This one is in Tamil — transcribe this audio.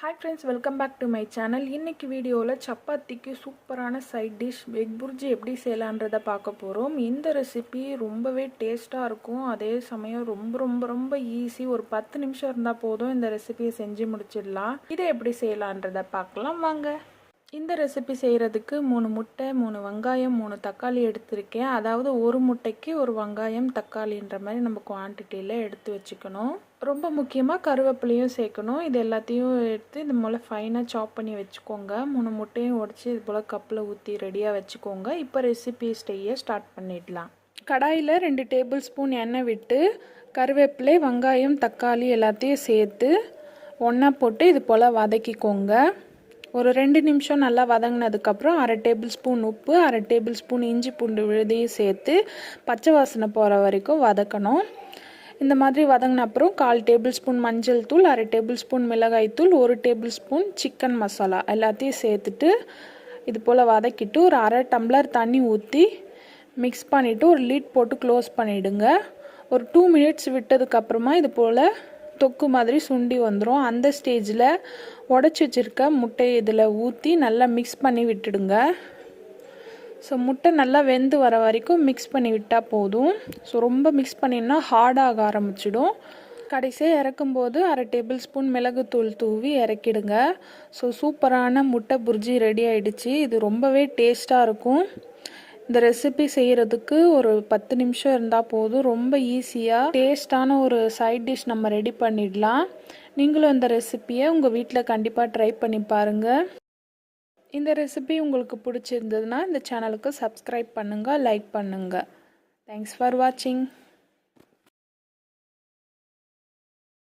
Hi friends welcome back to my channel இன்னைக்கு வீடியோவில் சப்பாத்திக்கு சூப்பரான சைட் டிஷ் வெக் புர்ஜி எப்படி செய்யலான்றதை பார்க்க போகிறோம் இந்த ரெசிபி ரொம்பவே டேஸ்ட்டாக இருக்கும். அதே சமயம் ரொம்ப ரொம்ப ரொம்ப ஈஸி ஒரு பத்து நிமிஷம் இருந்தால் போதும் இந்த ரெசிபியை செஞ்சு முடிச்சிடலாம். இதை எப்படி செய்யலான்றதை பார்க்கலாம். வாங்க. இந்த ரெசிபி செய்கிறதுக்கு மூணு முட்டை மூணு வெங்காயம் மூணு தக்காளி எடுத்திருக்கேன். அதாவது ஒரு முட்டைக்கு ஒரு வெங்காயம் தக்காளின்ற மாதிரி நம்ம குவான்டிட்டியில் எடுத்து வச்சுக்கணும். ரொம்ப முக்கியமாக கருவேப்பிலையும் சேர்க்கணும். இது எல்லாத்தையும் எடுத்து இது போல் ஃபைனாக சாப் பண்ணி வச்சுக்கோங்க. மூணு முட்டையும் உடச்சி இது போல் கப்பில் ஊற்றி ரெடியாக வச்சுக்கோங்க. இப்போ ரெசிபி ஸ்டெய்யை ஸ்டார்ட் பண்ணிடலாம். கடாயில் ரெண்டு டேபிள் ஸ்பூன் எண்ணெய் விட்டு கருவேப்பிலை வெங்காயம் தக்காளி எல்லாத்தையும் சேர்த்து ஒன்றா போட்டு இது போல் வதக்கிக்கோங்க. ஒரு ரெண்டு நிமிஷம் நல்லா வதங்கினதுக்கப்புறம் அரை டேபிள் ஸ்பூன் உப்பு அரை டேபிள் ஸ்பூன் இஞ்சி பூண்டு விழுதையும் சேர்த்து பச்சை வாசனை போகிற வரைக்கும் வதக்கணும். இந்த மாதிரி வதங்கின அப்புறம் கால் டேபிள் ஸ்பூன் மஞ்சள் தூள் அரை டேபிள் ஸ்பூன் மிளகாய் தூள் ஒரு டேபிள் ஸ்பூன் சிக்கன் மசாலா எல்லாத்தையும் சேர்த்துட்டு இது போல் வதக்கிட்டு ஒரு அரை டம்ளர் தண்ணி ஊற்றி மிக்ஸ் பண்ணிவிட்டு ஒரு லீட் போட்டு க்ளோஸ் பண்ணிவிடுங்க ஒரு டூ மினிட்ஸ் விட்டதுக்கப்புறமா இது போல் தொக்கு மாதிரி சுண்டி வந்துடும் அந்த ஸ்டேஜில் உடச்சி வச்சுருக்க முட்டையை இதில் ஊற்றி நல்லா மிக்ஸ் பண்ணி விட்டுடுங்க. ஸோ முட்டை நல்லா வெந்து வர வரைக்கும் மிக்ஸ் பண்ணி விட்டால் போதும். ஸோ ரொம்ப மிக்ஸ் பண்ணினா ஹார்டாக ஆரம்பிச்சிடும். கடைசியாக இறக்கும்போது அரை டேபிள் ஸ்பூன் மிளகுத்தூள் தூவி இறக்கிடுங்க. ஸோ சூப்பரான முட்டை புர்ஜி ரெடி ஆகிடுச்சு இது ரொம்பவே டேஸ்ட்டாக இருக்கும். இந்த ரெசிபி செய்கிறதுக்கு ஒரு பத்து நிமிஷம் இருந்தால் போதும். ரொம்ப ஈஸியாக டேஸ்டான ஒரு சைட் டிஷ் நம்ம ரெடி பண்ணிடலாம். நீங்களும் இந்த ரெசிப்பியை உங்கள் வீட்டில் கண்டிப்பாக ட்ரை பண்ணி பாருங்கள் இந்த ரெசிபி உங்களுக்கு பிடிச்சிருந்ததுன்னா இந்த சேனலுக்கு சப்ஸ்கிரைப் பண்ணுங்கள் லைக் பண்ணுங்கள் தேங்க்ஸ் ஃபார் வாட்சிங்